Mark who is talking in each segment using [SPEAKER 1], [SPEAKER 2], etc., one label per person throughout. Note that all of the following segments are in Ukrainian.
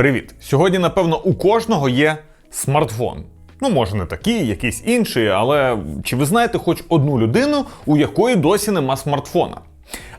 [SPEAKER 1] Привіт! Сьогодні, напевно, у кожного є смартфон. Ну, може, не такий, якийсь інший, але чи ви знаєте хоч одну людину, у якої досі нема смартфона?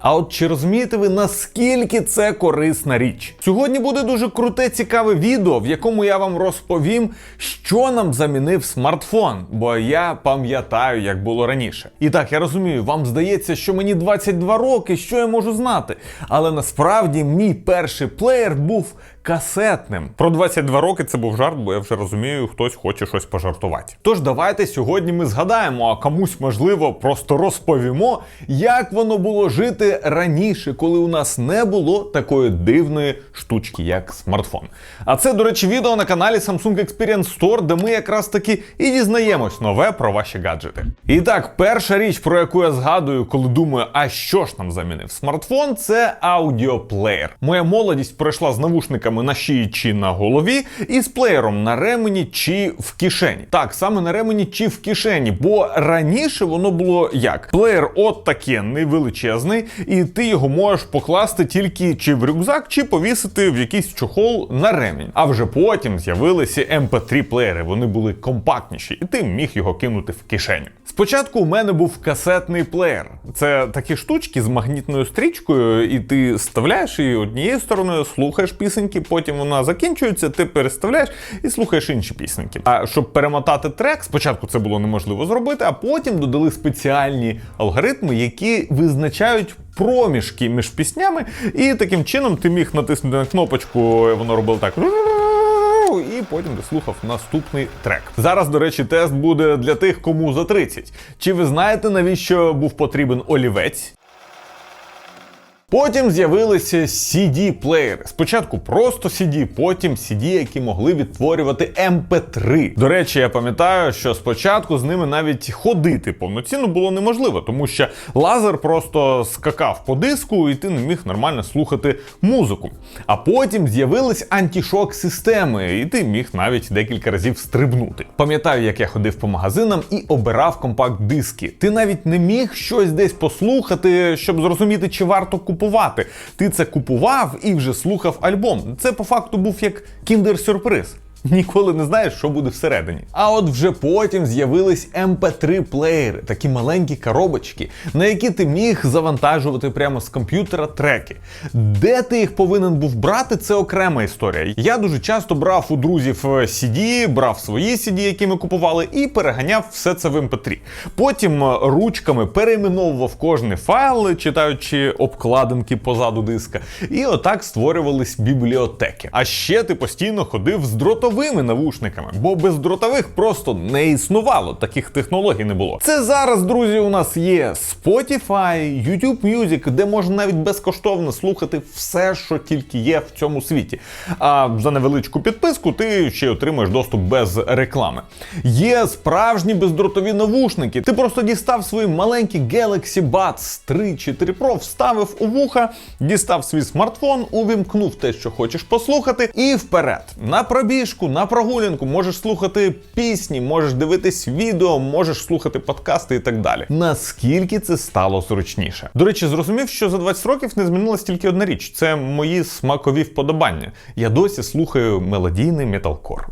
[SPEAKER 1] А от чи розумієте ви, наскільки це корисна річ? Сьогодні буде дуже круте, цікаве відео, в якому я вам розповім, що нам замінив смартфон, бо я пам'ятаю, як було раніше. І так, я розумію, вам здається, що мені 22 роки, що я можу знати. Але насправді мій перший плеєр був касетним. Про 22 роки це був жарт, бо я вже розумію, хтось хоче щось пожартувати. Тож давайте сьогодні ми згадаємо, а комусь можливо просто розповімо, як воно було жити раніше, коли у нас не було такої дивної штучки, як смартфон. А це, до речі, відео на каналі Samsung Experience Store, де ми якраз таки і дізнаємось нове про ваші гаджети. І так, перша річ, про яку я згадую, коли думаю, а що ж нам замінив смартфон, це аудіоплеєр. Моя молодість пройшла з навушниками на шиї чи на голові, і з плеєром на ремені чи в кишені. Так, саме на ремені чи в кишені, бо раніше воно було як? Плеєр от такенний, величезний, і ти його можеш покласти тільки чи в рюкзак, чи повісити в якийсь чохол на ремінь. А вже потім з'явилися MP3 плеєри. Вони були компактніші, і ти міг його кинути в кишеню. Спочатку у мене був касетний плеєр. Це такі штучки з магнітною стрічкою, і ти вставляєш її однією стороною, слухаєш пісеньки, потім вона закінчується, ти переставляєш і слухаєш інші пісеньки. А щоб перемотати трек, спочатку це було неможливо зробити, а потім додали спеціальні алгоритми, які визначають. Проміжки між піснями, і таким чином ти міг натиснути на кнопочку, воно робило так. І потім ти слухав наступний трек. Зараз, до речі, тест буде для тих, кому за 30. Чи ви знаєте, навіщо був потрібен олівець? Потім з'явилися CD-плеєри. Спочатку просто CD, потім CD, які могли відтворювати MP3. До речі, я пам'ятаю, що спочатку з ними навіть ходити повноцінно було неможливо, тому що лазер просто скакав по диску, і ти не міг нормально слухати музику. А потім з'явились антішок системи, і ти міг навіть декілька разів стрибнути. Пам'ятаю, як я ходив по магазинам і обирав компакт-диски. Ти навіть не міг щось десь послухати, щоб зрозуміти, чи варто купувати. Ти це купував і вже слухав альбом. Це по факту був як кіндер-сюрприз. Ніколи не знаєш, що буде всередині. А от вже потім з'явились MP3 плеєри, такі маленькі коробочки, на які ти міг завантажувати прямо з комп'ютера треки. Де ти їх повинен був брати, це окрема історія. Я дуже часто брав у друзів CD, брав свої CD, які ми купували, і переганяв все це в MP3. Потім е, ручками перейменовував кожний файл, читаючи обкладинки позаду диска. І отак створювались бібліотеки. А ще ти постійно ходив з дротовим дротовими навушниками, бо без дротових просто не існувало, таких технологій не було. Це зараз, друзі, у нас є Spotify, YouTube Music, де можна навіть безкоштовно слухати все, що тільки є в цьому світі. А за невеличку підписку ти ще отримаєш доступ без реклами. Є справжні бездротові навушники. Ти просто дістав свої маленькі Galaxy Buds 3 чи 3 Pro, вставив у вуха, дістав свій смартфон, увімкнув те, що хочеш послухати, і вперед на пробіжку на прогулянку, можеш слухати пісні, можеш дивитись відео, можеш слухати подкасти і так далі. Наскільки це стало зручніше? До речі, зрозумів, що за 20 років не змінилась тільки одна річ: це мої смакові вподобання. Я досі слухаю мелодійний металкор.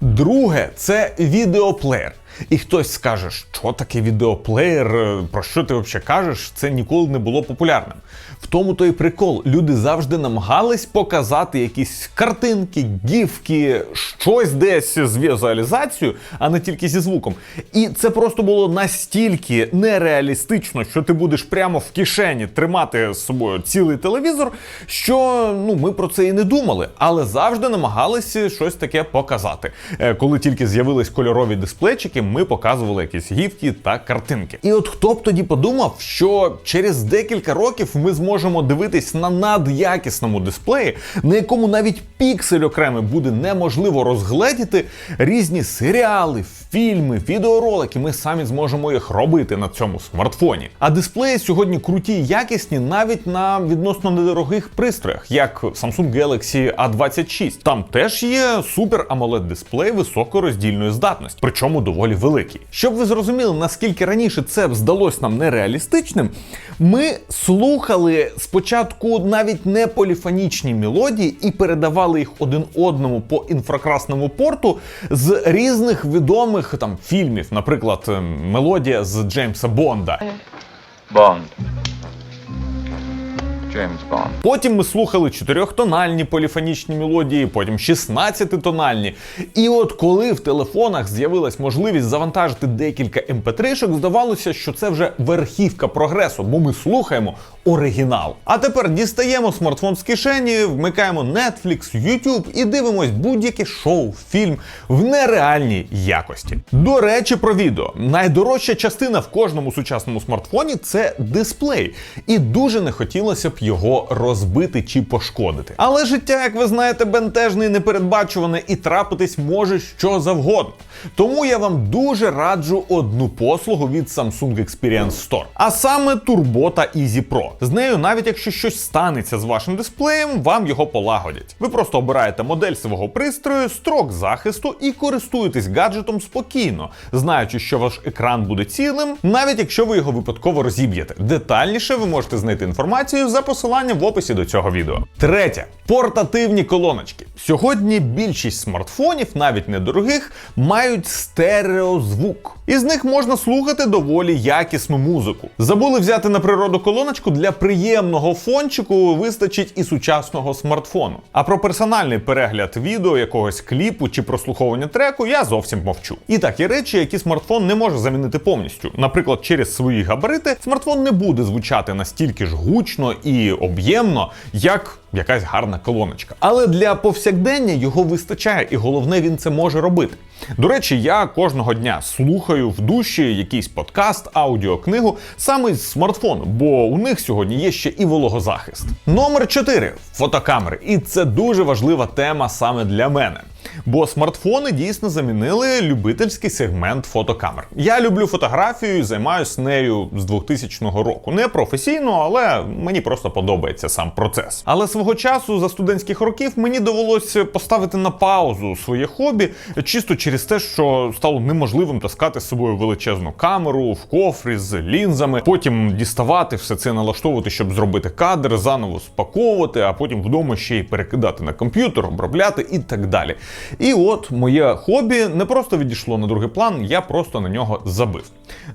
[SPEAKER 1] Друге, це відеоплеєр. І хтось скаже, що таке відеоплеєр, про що ти взагалі кажеш, це ніколи не було популярним. В тому то і прикол. Люди завжди намагались показати якісь картинки, гіфки, щось десь з візуалізацією, а не тільки зі звуком. І це просто було настільки нереалістично, що ти будеш прямо в кишені тримати з собою цілий телевізор, що ну ми про це і не думали, але завжди намагалися щось таке показати. Е, Коли тільки з'явились кольорові дисплейчики, ми показували якісь гівки та картинки. І от хто б тоді подумав, що через декілька років ми зможемо дивитись на надякісному дисплеї, на якому навіть піксель окремий буде неможливо розгледіти різні серіали, фільми, відеоролики. Ми самі зможемо їх робити на цьому смартфоні. А дисплеї сьогодні круті і якісні навіть на відносно недорогих пристроях, як Samsung Galaxy A26. Там теж є супер amoled дисплей високороздільної здатності, причому доволі великий. Щоб ви зрозуміли, наскільки раніше це здалось нам нереалістичним, ми слухали спочатку навіть не поліфонічні мелодії і передавали їх один одному по інфракрасному порту з різних відомих там фільмів, наприклад, ем, мелодія з Джеймса Бонда.
[SPEAKER 2] Bond. James Bond.
[SPEAKER 1] Потім ми слухали чотирьохтональні поліфонічні мелодії, потім 16-тональні. І от коли в телефонах з'явилась можливість завантажити декілька mp3-шок, здавалося, що це вже верхівка прогресу, бо ми слухаємо оригінал. А тепер дістаємо смартфон з кишені, вмикаємо Netflix, YouTube і дивимось будь-яке шоу, фільм в нереальній якості. До речі, про відео. Найдорожча частина в кожному сучасному смартфоні це дисплей. І дуже не хотілося б його розбити чи пошкодити. Але життя, як ви знаєте, бентежне і непередбачуване, і трапитись може що завгодно. Тому я вам дуже раджу одну послугу від Samsung Experience Store. А саме Турбота Easy Pro. З нею, навіть якщо щось станеться з вашим дисплеєм, вам його полагодять. Ви просто обираєте модель свого пристрою, строк захисту і користуєтесь гаджетом спокійно, знаючи, що ваш екран буде цілим, навіть якщо ви його випадково розіб'єте. Детальніше ви можете знайти інформацію за посиланням в описі до цього відео. Третє портативні колоночки. Сьогодні більшість смартфонів, навіть недорогих, мають стереозвук. Із них можна слухати доволі якісну музику. Забули взяти на природу колоночку для приємного фончику вистачить і сучасного смартфону. А про персональний перегляд відео, якогось кліпу чи прослуховування треку я зовсім мовчу. І так, є речі, які смартфон не може замінити повністю. Наприклад, через свої габарити смартфон не буде звучати настільки ж гучно і об'ємно, як якась гарна колоночка. Але для повсякдення його вистачає, і головне, він це може робити. До речі, я кожного дня слухаю в душі якийсь подкаст, аудіокнигу саме з смартфону, бо у них сьогодні є ще і вологозахист. Номер 4 фотокамери. І це дуже важлива тема саме для мене. Бо смартфони дійсно замінили любительський сегмент фотокамер. Я люблю фотографію займаюся нею з 2000 року. Не професійно, але мені просто подобається сам процес. Але свого часу за студентських років мені довелося поставити на паузу своє хобі, чисто через те, що стало неможливим таскати з собою величезну камеру в кофрі з лінзами, потім діставати все це, налаштовувати, щоб зробити кадр, заново спаковувати, а потім вдома ще й перекидати на комп'ютер, обробляти і так далі. І от моє хобі не просто відійшло на другий план, я просто на нього забив.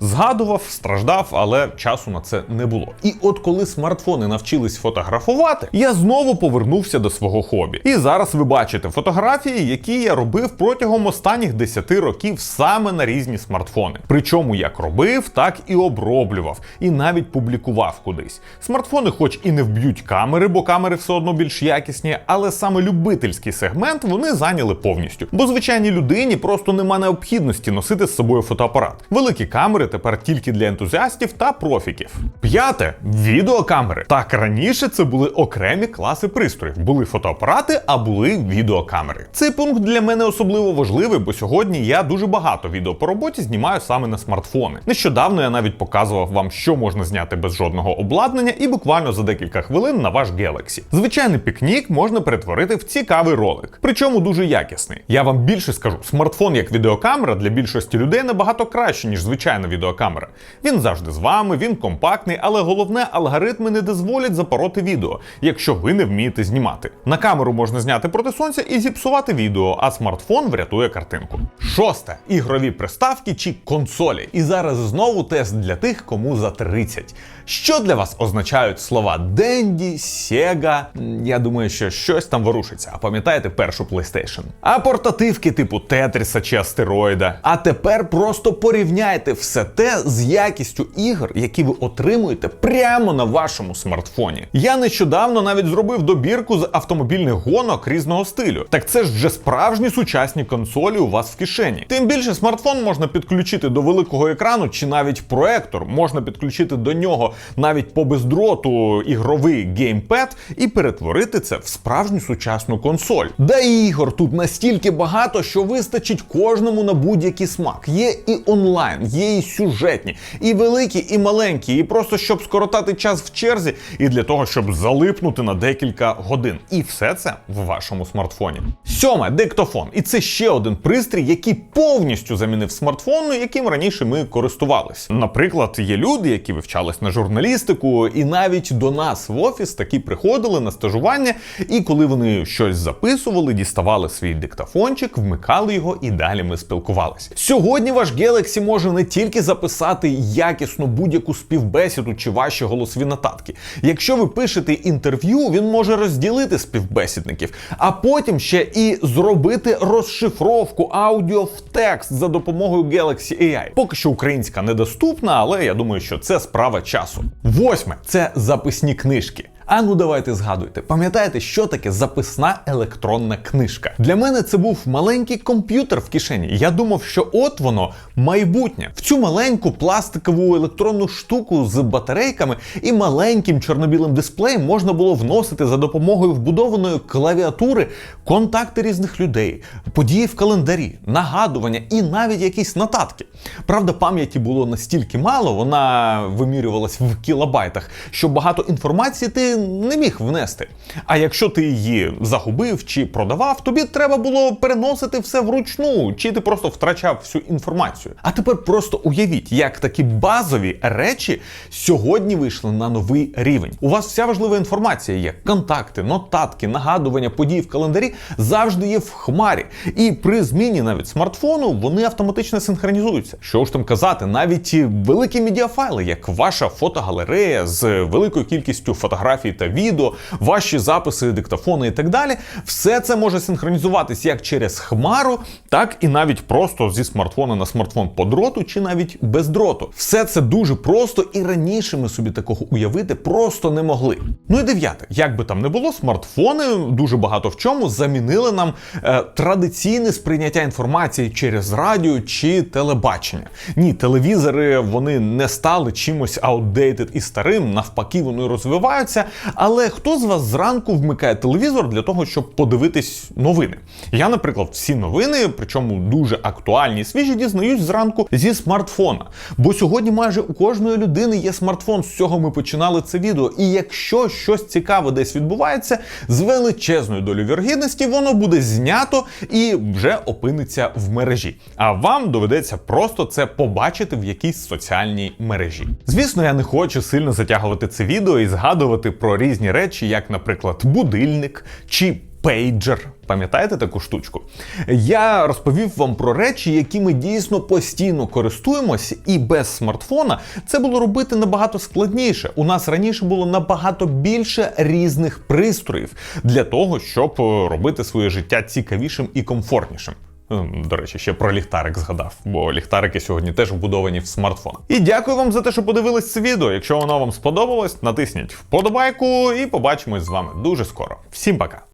[SPEAKER 1] Згадував, страждав, але часу на це не було. І от коли смартфони навчились фотографувати, я знову повернувся до свого хобі. І зараз ви бачите фотографії, які я робив протягом останніх 10 років саме на різні смартфони. Причому як робив, так і оброблював, і навіть публікував кудись. Смартфони, хоч і не вб'ють камери, бо камери все одно більш якісні, але саме любительський сегмент вони зайняли повністю. Бо звичайній людині просто нема необхідності носити з собою фотоапарат. Великі камери тепер тільки для ентузіастів та профіків. П'яте відеокамери. Так раніше це були окремі класи пристроїв. Були фотоапарати, а були відеокамери. Цей пункт для мене особливо важливий, бо сьогодні я дуже багато відео по роботі знімаю саме на смартфони. Нещодавно я навіть показував вам, що можна зняти без жодного обладнання, і буквально за декілька хвилин на ваш Galaxy. Звичайний пікнік можна перетворити в цікавий ролик, причому дуже якісний. Я вам більше скажу, смартфон як відеокамера для більшості людей набагато краще, ніж звичайна відеокамера. Він завжди з вами, він компактний, але головне, алгоритми не дозволять запороти відео, якщо ви не вмієте знімати. На камеру можна зняти проти сонця і зіпсувати відео, а смартфон врятує картинку. Шосте ігрові приставки чи консолі. І зараз знову тест для тих, кому за 30. Що для вас означають слова Денді, Sega? Я думаю, що щось там ворушиться. А пам'ятаєте першу PlayStation? А портативки типу Тетріса чи Астероїда. А тепер просто порівняйте все те з якістю ігор, які ви отримуєте прямо на вашому смартфоні. Я нещодавно навіть зробив добірку з автомобільних гонок різного стилю. Так це ж вже справжні сучасні консолі у вас в кишені. Тим більше смартфон можна підключити до великого екрану чи навіть проектор. Можна підключити до нього навіть по бездроту ігровий геймпад і перетворити це в справжню сучасну консоль. Да і ігор тут настільки багато, що вистачить кожному на будь-який смак. Є і онлайн, є і сюжетні, і великі, і маленькі, і просто щоб скоротати час в черзі, і для того, щоб залипнути на декілька годин. І все це в вашому смартфоні. Сьоме диктофон. І це ще один пристрій, який повністю замінив смартфон, яким раніше ми користувались. Наприклад, є люди, які вивчались на журналістику, і навіть до нас в офіс такі приходили на стажування, і коли вони щось записували, діставали свій диктофончик, вмикали його і далі ми спілкувалися. Сьогодні ваш Galaxy може не тільки записати якісно будь-яку співбесіду чи ваші голосові нотатки. Якщо ви пишете інтерв'ю, він може розділити співбесідників, а потім ще і зробити розшифровку аудіо в текст за допомогою Galaxy AI. Поки що українська недоступна, але я думаю, що це справа часу. Восьме це записні книжки. А ну давайте згадуйте, пам'ятаєте, що таке записна електронна книжка? Для мене це був маленький комп'ютер в кишені. Я думав, що от воно майбутнє. В цю маленьку пластикову електронну штуку з батарейками і маленьким чорно-білим дисплеєм можна було вносити за допомогою вбудованої клавіатури контакти різних людей, події в календарі, нагадування і навіть якісь нотатки. Правда, пам'яті було настільки мало, вона вимірювалась в кілобайтах, що багато інформації ти не міг внести. А якщо ти її загубив чи продавав, тобі треба було переносити все вручну, чи ти просто втрачав всю інформацію. А тепер просто уявіть, як такі базові речі сьогодні вийшли на новий рівень. У вас вся важлива інформація є: контакти, нотатки, нагадування, події в календарі завжди є в хмарі. І при зміні навіть смартфону вони автоматично синхронізуються. Що ж там казати, навіть великі медіафайли, як ваша фотогалерея з великою кількістю фотографій та відео, ваші записи, диктофони і так далі, все це може синхронізуватись як через хмару, так і навіть просто зі смартфона на смартфон по дроту, чи навіть без дроту. Все це дуже просто, і раніше ми собі такого уявити просто не могли. Ну і дев'яте, як би там не було, смартфони дуже багато в чому замінили нам е, традиційне сприйняття інформації через радіо чи телебачення. Ні, телевізори вони не стали чимось outdated і старим, навпаки, вони розвиваються. Але хто з вас зранку вмикає телевізор для того, щоб подивитись новини? Я, наприклад, всі новини, причому дуже актуальні свіжі, дізнаюсь зранку зі смартфона. Бо сьогодні майже у кожної людини є смартфон. З цього ми починали це відео. І якщо щось цікаве десь відбувається, з величезною долею вірогідності воно буде знято і вже опиниться в мережі. А вам доведеться просто це побачити в якійсь соціальній мережі. Звісно, я не хочу сильно затягувати це відео і згадувати про різні речі, як, наприклад, будильник чи пейджер. Пам'ятаєте таку штучку? Я розповів вам про речі, які ми дійсно постійно користуємося, і без смартфона це було робити набагато складніше. У нас раніше було набагато більше різних пристроїв для того, щоб е, робити своє життя цікавішим і комфортнішим. Ем, До речі, ще про ліхтарик згадав, бо ліхтарики сьогодні теж вбудовані в смартфон. І дякую вам за те, що подивились це відео. Якщо воно вам сподобалось, натисніть вподобайку і побачимось з вами дуже скоро. Всім пока!